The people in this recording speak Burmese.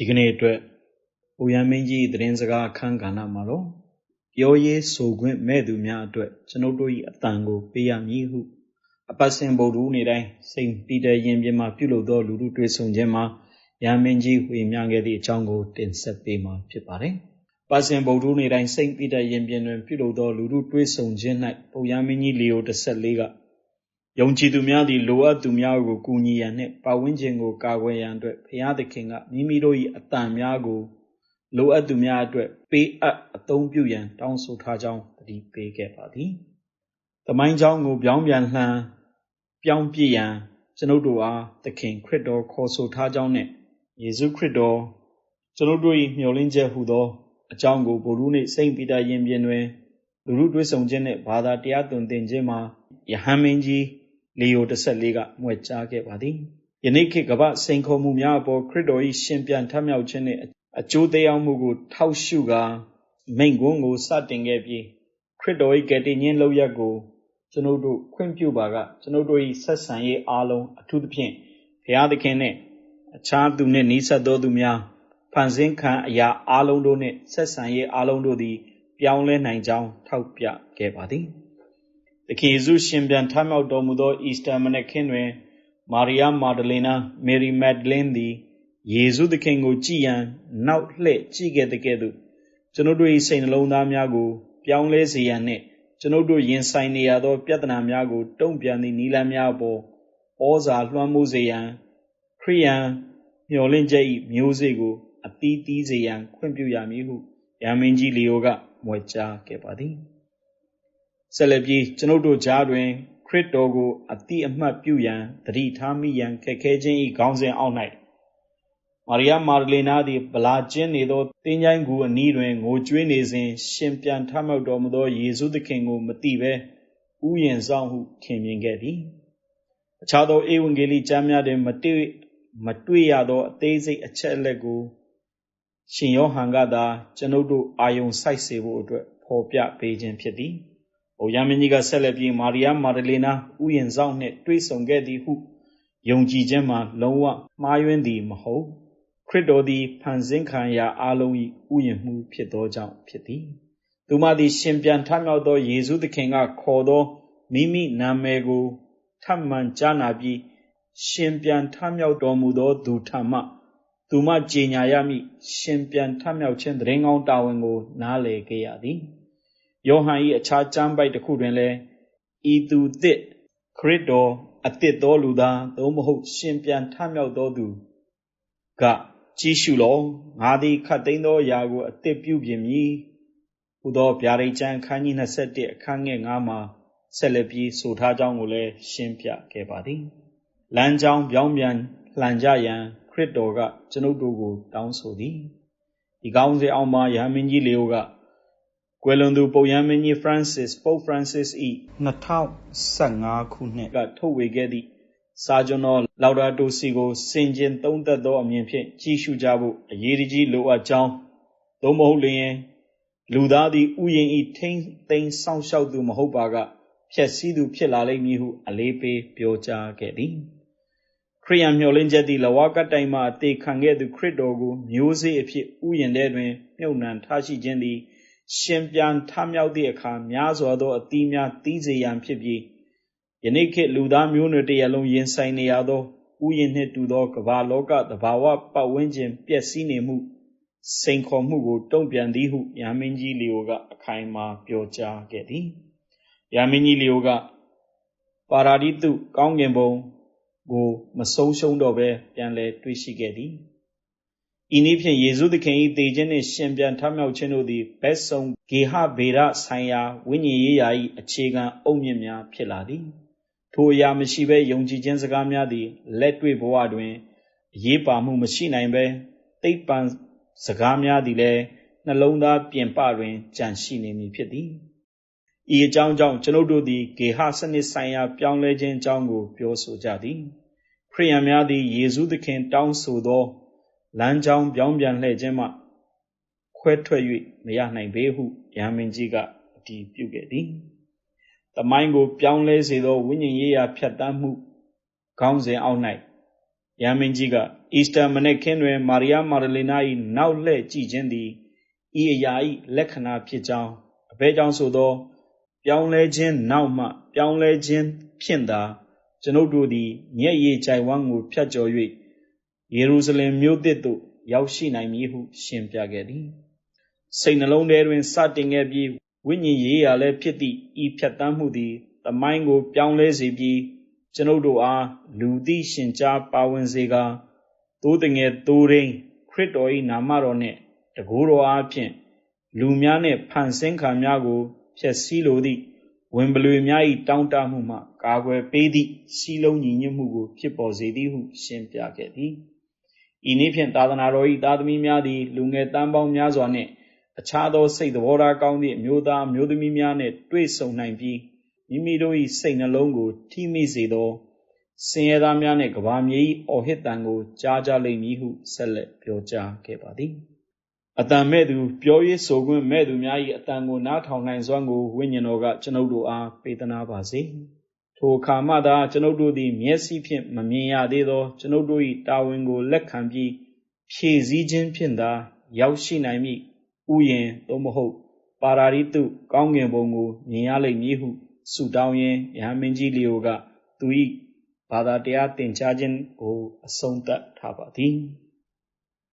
ဒီကနေ့အတွက်ပူရန်မင်းကြီးသတင်းစကားအခန်းကဏ္ဍမှာတော့ပြောရေးဆိုခွင့်မဲ့သူများအတွက်ကျွန်ုပ်တို့၏အတန်ကိုပေးရမည်ဟုအပတ်စဉ်ဗုဒ္ဓဦးနေ့တိုင်းစိန်ပီတာယင်ပြင်မှာပြုလုပ်သောလူထုတွေ့ဆုံခြင်းမှာရန်မင်းကြီးဝေမျှခဲ့သည့်အကြောင်းကိုတင်ဆက်ပေးမှာဖြစ်ပါတယ်။ပတ်စဉ်ဗုဒ္ဓဦးနေ့တိုင်းစိန်ပီတာယင်ပြင်တွင်ပြုလုပ်သောလူထုတွေ့ဆုံခြင်း၌ပူရန်မင်းကြီးလီယို14က ယုံကြည်သူများသည် လိုအပ်သူများကို ကူညီရန်နှင့် ပတ်ဝန်းကျင်ကို ကာကွယ်ရန်အတွက် ဘုရားသခင်က မိမိတို့၏အတန်များကို လိုအပ်သူများအတွက် ပေးအပ်အသုံးပြုရန် တောင်းဆိုထားကြောင်းတတိပေးခဲ့ပါသည်။သမိုင်းကြောင်းကို ပြောင်းပြန်လှန်ပြောင်းပြစ်ရန် ကျွန်ုပ်တို့အား သခင်ခရစ်တော် ခေါ်ဆိုထားကြောင်းနှင့် ယေရှုခရစ်တော် ကျွန်ုပ်တို့၏မျှော်လင့်ချက်ဟူသော အကြောင်းကို ဗုဒ္ဓနေ့ စိန့်ပီတာယင်ပြင်တွင် လူလူတွေ့ဆုံခြင်းနှင့် ဘာသာတရားသွန်သင်ခြင်းမှာယဟန်မင်းကြီး လီယို14ကမွဲ့ကြားခဲ့ပါသည်ယနေ့ခေတ်ကမ္ဘာစိန်ခေါ်မှုများအပေါ်ခရစ်တော်၏ရှင်ပြန်ထမြောက်ခြင်းနှင့်အကျိုးတရားမှုကို ထောက်ရှုကာမိန့်ခွန်းကိုစတင်ခဲ့ပြီးခရစ်တော်၏ကယ်တင်ခြင်းလုပ်ရက်ကိုကျွန်ုပ်တို့ခွင့်ပြုပါကကျွန်ုပ်တို့၏ဆက်ဆံရေးအားလုံးအထူးသဖြင့်ဘုရားသခင်နှင့်အခြားသူနှင့်နီးစပ်သောသူများဖန်ဆင်းခံအရာအားလုံးတို့နှင့်ဆက်ဆံရေးအားလုံးတို့သည် ပြောင်းလဲနိုင်ကြောင်းထောက်ပြခဲ့ပါသည်။ သခင်ယေရှုရှင်ပြန်ထမြောက်တော်မူသောအီစတာမနက်ခင်းတွင်မာရိယာမာဒလီနာမေရီမက်ဒလင်းသည်ယေရှုသခင်ကိုကြည်ရန်နောက်လှည့်ကြည့်ခဲ့တဲ့ကဲ့သို့ကျွန်ုပ်တို့၏စိတ်နှလုံးသားများကို ပြောင်းလဲစေရန်နှင့်ကျွန်ုပ်တို့ရင်ဆိုင်နေရသော ပြဿနာများကို တုံ့ပြန်သည့်နည်းလမ်းများအပေါ်ဩဇာလွှမ်းမိုးစေရန်ခရိယန်မျှော်လင့်ချက်၏မျိုးစေ့ကိုအသီးသီးစေရန်ခွင့်ပြုရမည်ဟုယာမင်းကြီးလီယိုကမွေကြားခဲ့ပါသည်။ ဆက်လက်ပြီးကျွန်ုပ်တို့ကြားတွင် ခရစ်တော်ကိုအတိအမှတ်ပြုရန်တတိထားမိရန်ခက်ခဲခြင်း၏ခေါင်းစဉ်အောက်၌မာရိယာမာဒလေနာသည်ဗလာကျင်းနေသောတင်းချိုင်းကူအနီးတွင်ငိုကြွေးနေစဉ်ရှင်ပြန်ထမြောက်တော်မူသောယေရှုသခင်ကိုမသိဘဲဥယျင်ဆောင်ဟုထင်မြင်ခဲ့သည်အခြားသောဧဝံဂေလိကျမ်းများတွင်မတွေ့မတွေ့ရသောအသေးစိတ်အချက်အလက်ကိုရှင်ယောဟန်ကသာကျွန်ုပ်တို့အာယုံစိုက်စေဖို့အတွက်ဖော်ပြပေးခြင်းဖြစ်သည်။ အိုရမင်းကြီးကဆက်လက်ပြီးမာရိယာမာဒလေနာဥယျင်ဆောင်နှင့်တွေ့ဆုံခဲ့သည်ဟုယုံကြည်ခြင်းမှာလုံးဝမှားယွင်းသည်မဟုတ်ခရစ်တော်သည်ဖန်ဆင်းခံရာအလုံး၏ဥယျင်မှုဖြစ်သောကြောင့်ဖြစ်သည်။သူမသည်ရှင်ပြန်ထမြောက်သောယေရှုသခင်ကခေါ်သောမိမိနာမည်ကိုထပ်မံကြားနာပြီးရှင်ပြန်ထမြောက်တော်မူသောသူထံမှသူမကြေညာရမည့်ရှင်ပြန်ထမြောက်ခြင်းတရင်ကောင်းတာဝန်ကိုနားလည်ခဲ့ရသည်။ ယောဟန်၏အခြားကျမ်းပိုက်တစ်ခုတွင်လည်းဤသူသစ်ခရစ်တော်အသစ်သောလူသားသို့မဟုတ် ရှင်ပြန်ထမြောက်သောသူကကြည်ရှုလောငါသည်ခတ်သိမ်းသောအရာကိုအသစ်ပြုပြင်မည်ဟူသောဗျာဒိတ်ကျမ်းအခန်းကြီး21အခန်းငယ်9မှာဆက်လက်ပြီးဆိုထားကြောင်းကိုလည်းရှင်းပြခဲ့ပါသည်လမ်းကြောင်းပြောင်းပြန်လှန်ကြရန်ခရစ်တော်ကကျွန်ုပ်တို့ကို တောင်းဆိုသည်ဒီကောင်းစေအောင်မှာယဟန်မင်းကြီးလေယိုက ကွယ်လွန်သူပုပ်ရဟန်းမင်းကြီး Francis Pope Francis ၏2015ခုနှစ်ကထုတ်ဝေခဲ့သည့်စာကျွန်တော်လောက်ဒါတိုစီကိုစင်ကျင်သုံးသက်သောအမြင်ဖြင့်ကြည့်ရှုကြဖို့အရေးကြီးလိုအပ်ကြောင်းသို့မဟုတ်လျင်လူသားသည်ဥယျာဉ်ဤထိမ့်သိမ်းစောင့်ရှောက်သူမဟုတ်ပါကဖြက်စည်းသူဖြစ်လာလိမ့်မည်ဟုအလေးပေးပြောကြားခဲ့သည်ခရိယံမျှော်လင့်ချက်သည်လဝကတိုင်မှအသေးခံခဲ့သူခရစ်တော်ကိုမျိုးစေ့အဖြစ်ဥယျာဉ်ထဲတွင်မြုပ်နှံထားရှိခြင်းသည် ရှင်ပြန်ထမြောက်သည့်အခါများစွာသောအသီးများသီးစေရန်ဖြစ်ပြီးယနေ့ခေတ်လူသားမျိုးနွယ်တစ်ရပ်လုံးရင်ဆိုင်နေရသောဥယျာဉ်နှင့်တူသောကမ္ဘာလောကသဘာဝပတ်ဝန်းကျင်ပျက်စီးနေမှုစိန်ခေါ်မှုကိုတုံ့ပြန်သည်ဟုယာမင်းကြီးလီယိုကအခိုင်အမာပြောကြားခဲ့သည်ယာမင်းကြီးလီယိုကပါရာဒီတုကောင်းကင်ဘုံကိုမဆုံးရှုံးတော့ဘဲပြန်လည်တွေ့ရှိခဲ့သည် ဤနည်းဖြင့်ယေရှုသခင်၏သေခြင်းနှင့်ရှင်ပြန်ထမြောက်ခြင်းတို့သည်ဘက်ဆုံဂေဟဗေဒဆိုင်ရာဝိညာဉ်ရေးရာ၏အခြေခံအုတ်မြစ်များဖြစ်လာသည်ထိုအရာမရှိဘဲယုံကြည်ခြင်းစကားများသည်လက်တွေ့ဘဝတွင်အရေးပါမှုမရှိနိုင်ဘဲသိပ္ပံစကားများသည်လည်းနှလုံးသားပြင်ပတွင်ကြန့်ရှိနေမည်ဖြစ်သည်ဤအကြောင်းကြောင့်ကျွန်ုပ်တို့သည်ဂေဟစနစ်ဆိုင်ရာပြောင်းလဲခြင်းအကြောင်းကိုပြောဆိုကြသည်ခရိယန်များသည်ယေရှုသခင်တောင်းဆိုသော လမ်းကြောင်းပြောင်းပြန်လှည့်ခြင်းမှခွဲထွက်၍မရနိုင်ပေဟုရဟန်းမင်းကြီးကအတည်ပြုခဲ့သည်။တမိုင်းကိုပြောင်းလဲစေသောဝိညာဉ်ရေးရာဖြတ်တန်းမှုခေါင်းစဉ်အောက်၌ယဟန်မင်းကြီးကအီစတာမနေ့ခင်းတွင် မာရိယာမာဒလေနာ၏နောက်လှည့်ကြည့်ခြင်းသည်ဤအရာ၏လက္ခဏာဖြစ်ကြောင်းအဘဲကြောင့်ဆိုသော ပြောင်းလဲခြင်းနောက်မှ ပြောင်းလဲခြင်းဖြင့်သာကျွန်ုပ်တို့သည်မျက်ရည်ကြိုင်ဝမ်းကိုဖြတ်ကျော်၍ ယေရုရှလင်မြို့သစ်သို့ရောက်ရှိနိုင်မည်ဟုရှင်းပြခဲ့သည်စိတ်နှလုံးထဲတွင်စတင်ခဲ့ပြီးဝိညာဉ်ရေးရာလည်းဖြစ်သည့်ဤဖြတ်တမ်းမှုသည်တမိုင်းကိုပြောင်းလဲစေပြီးကျွန်ုပ်တို့အားလူသိရှင်ကြားပါဝင်စေကာသိုးတငယ်သိုးရင်းခရစ်တော်၏နာမတော်နှင့်တကူတော်အားဖြင့်လူများနှင့်ဖန်ဆင်းခံများကိုဖျက်ဆီးလိုသည့်ဝင်ပလွေများ၏တောင်းတမှုမှကာကွယ်ပေးသည့်စီလုံးညီညွတ်မှုကိုဖြစ်ပေါ်စေသည်ဟုရှင်းပြခဲ့သည် ဤနည်းဖြင့်သာသနာတော်၏သားသမီးများသည်လူငယ်တန်းပေါင်းများစွာနှင့်အခြားသောစိတ်သဘောထားကောင်းသည့်အမျိုးသားမျိုးသမီးများနှင့်တွေ့ဆုံနိုင်ပြီးမိမိတို့၏စိတ်နှလုံးကိုထိမိစေသောဆင်းရဲသားများနှင့်ကဘာမြေ၏အော်ဟစ်တံကိုကြားကြလိမ့်မည်ဟုဆက်လက်ပြောကြားခဲ့ပါသည်အတန်မဲ့သူပြောရေးဆိုခွင့်မဲ့သူများ၏အတန်ကိုနားထောင်နိုင်စွမ်းကိုဝိညာဉ်တော်ကကျွန်ုပ်တို့အားပေးသနာပါစေ ထိုအခါမှသာကျွန်ုပ်တို့သည် မျက်စိဖြင့်မမြင်ရသေးသော ကျွန်ုပ်တို့၏တာဝန်ကိုလက်ခံပြီးဖြည့်ဆည်းခြင်းဖြင့်သာ ရောက်ရှိနိုင်မည်ဥယျင်သို့မဟုတ် ပါရာရိတုကောင်းကင်ဘုံကိုမြင်ရလိမ့်မည်ဟုဆုတောင်းရင်းယဟန်မင်းကြီးလီယိုကသူ၏ဘာသာတရားသင်ကြားခြင်းကိုအဆုံးသတ်ထားပါသည်။